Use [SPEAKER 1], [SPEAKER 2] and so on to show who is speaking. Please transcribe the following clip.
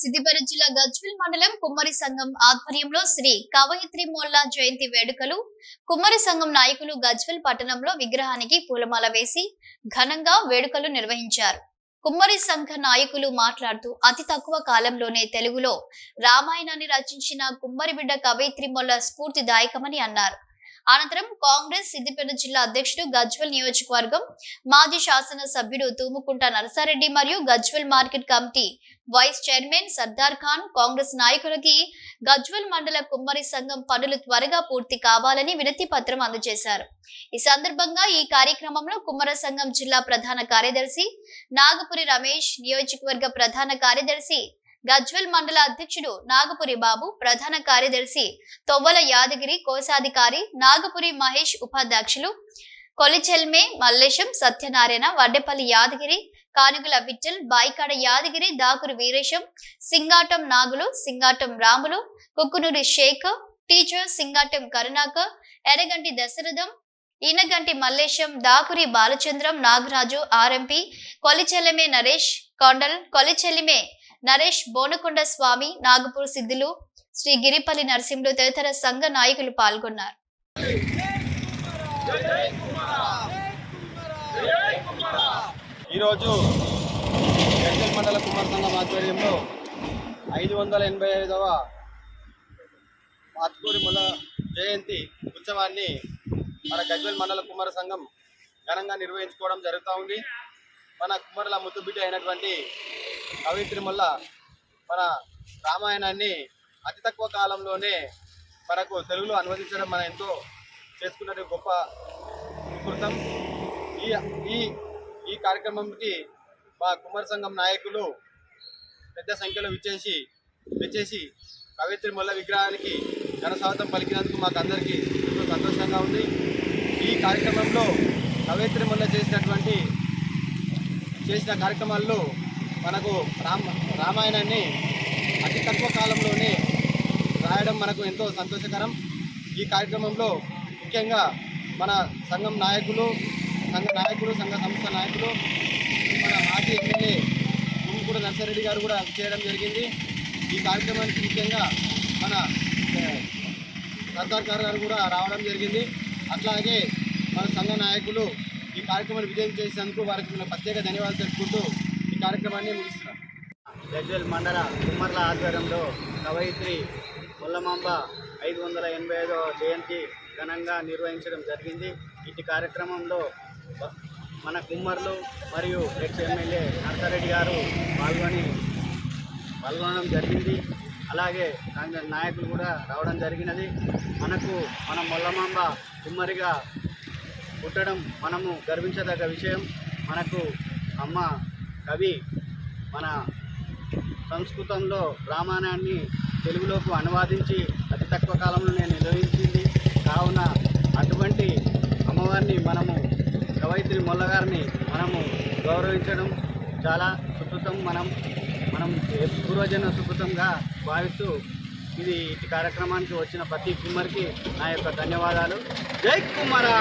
[SPEAKER 1] సిద్దిపేట జిల్లా గజ్వెల్ మండలం కుమ్మరి సంఘం ఆధ్వర్యంలో శ్రీ కవయిత్రి మొల్లా జయంతి వేడుకలు. కుమ్మరి సంఘం నాయకులు గజ్వెల్ పట్టణంలో విగ్రహానికి పూలమాల వేసి ఘనంగా వేడుకలు నిర్వహించారు. కుమ్మరి సంఘ నాయకులు మాట్లాడుతూ అతి తక్కువ కాలంలోనే తెలుగులో రామాయణాన్ని రచించిన కుమ్మరి బిడ్డ కవయిత్రి మొల్ల స్ఫూర్తిదాయకమని అన్నారు. అనంతరం కాంగ్రెస్ సిద్దిపేట జిల్లా అధ్యక్షుడు గజ్వల్ నియోజకవర్గం మాజీ శాసన సభ్యుడు తూముకుంట నరసారెడ్డి మరియు Gajwel market committee vice chairman Sardar Khan Congress నాయకులకి గజ్వల్ మండల కుమ్మరి సంఘం పనులు త్వరగా పూర్తి కావాలని వినతి పత్రం అందజేశారు. ఈ సందర్భంగా ఈ కార్యక్రమంలో కుమ్మర సంఘం జిల్లా ప్రధాన కార్యదర్శి నాగపురి రమేష్ నియోజకవర్గ ప్రధాన కార్యదర్శి గజ్వెల్ మండల అధ్యక్షుడు నాగపురి బాబు ప్రధాన కార్యదర్శి తొవ్వల యాదగిరి కోశాధికారి నాగపురి మహేష్ ఉపాధ్యక్షులు కొలిచెల్మే మల్లేశం సత్యనారాయణ వడ్డెపల్లి యాదగిరి కానుగుల విఠల్ బాయికాడ యాదగిరి దాకురు వీరేశం సింగాటం నాగులు సింగాటం రాములు కుక్కునూరి షేక్ టీచర్ సింగాటం కరుణాకర్ ఎడగంటి దశరథం ఈనగంటి మల్లేశం దాకురి బాలచంద్రం నాగరాజు ఆర్ఎంపి కొలిచెల్లమే నరేష్ కొండల్ కొలిచెల్లిమే నరేష్ బోనకొండ స్వామి నాగపూర్ సిద్ధులు శ్రీ గిరిపల్లి నరసింహులు తదితర సంఘ నాయకులు పాల్గొన్నారు.
[SPEAKER 2] ఈరోజు గజ్జల్ మండల కుమార్ సంఘం ఆధ్వర్యంలో ఐదు వందల ఎనభై ఐదవ ఆత్కూరి ముల జయంతి ఉత్సవాన్ని మన గజ్వెల్ మండల కుమార సంఘం ఘనంగా నిర్వహించుకోవడం జరుగుతూ ఉంది. మన కుమారుల ముద్దుబిడ్డ అయినటువంటి కవిత్రి మొల్ల మన రామాయణాన్ని అతి తక్కువ కాలంలోనే మనకు తెలుగులో అనువదించడం మన ఎంతో చేసుకున్నట్టు గొప్ప కృతం ఈ ఈ ఈ కార్యక్రమంకి మా కుమార సంఘం నాయకులు పెద్ద సంఖ్యలో విచ్చేసి విచ్చేసి కవిత్రి మొల్ల విగ్రహానికి ఘనస్వాగతం పలికినందుకు మాకు అందరికీ ఎంతో సంతోషంగా ఉంది. ఈ కార్యక్రమంలో కవిత్రి మొల్ల చేసినటువంటి చేసిన కార్యక్రమాల్లో మనకు రామ రామాయణాన్ని అతి తక్కువ కాలంలోనే రాయడం మనకు ఎంతో సంతోషకరం. ఈ కార్యక్రమంలో ముఖ్యంగా మన సంఘం నాయకులు సంఘ నాయకులు సంఘ సంస్థ నాయకులు మన మాజీ ఎమ్మెల్యే కూడా నర్సారెడ్డి గారు కూడా చేయడం జరిగింది. ఈ కార్యక్రమానికి ముఖ్యంగా మన సర్దార్ గారు కూడా రావడం జరిగింది. అట్లాగే మన సంఘ నాయకులు ఈ కార్యక్రమాన్ని విజయం చేసినందుకు వారికి మేము ప్రత్యేక ధన్యవాదాలు తెలుపుకుంటూ కార్యక్రమాన్ని ముగిస్తున్నాం
[SPEAKER 3] గజ్వెల్ మండల కుమ్మర్ల ఆధ్వర్యంలో కవయిత్రి ముల్లమాంబ ఐదు వందల ఎనభై ఐదవ జయంతి ఘనంగా నిర్వహించడం జరిగింది. ఇటు కార్యక్రమంలో మన కుమ్మర్లు మరియు ఎక్స్ ఎమ్మెల్యే నర్సారెడ్డి గారు పాల్గొని పాల్గొనడం జరిగింది. అలాగే కాంగ్రెస్ నాయకులు కూడా రావడం జరిగినది. మనకు మన మొల్లమాంబ కుమ్మరిగా పుట్టడం మనము గర్వించదగ్గ విషయం. మనకు అమ్మ కవి మన సంస్కృతంలో రామాయణాన్ని తెలుగులోకి అనువాదించి అతి తక్కువ కాలంలో నేను నిర్వహించింది. కావున అటువంటి అమ్మవారిని మనము కవయిత్రి మొల్లగారిని మనము గౌరవించడం చాలా సుకృతం మనం మనం పూర్వజన సుకృతంగా భావిస్తూ ఇది ఈ కార్యక్రమానికి వచ్చిన ప్రతి కుమ్మరికి నా యొక్క ధన్యవాదాలు. జై కుమారా!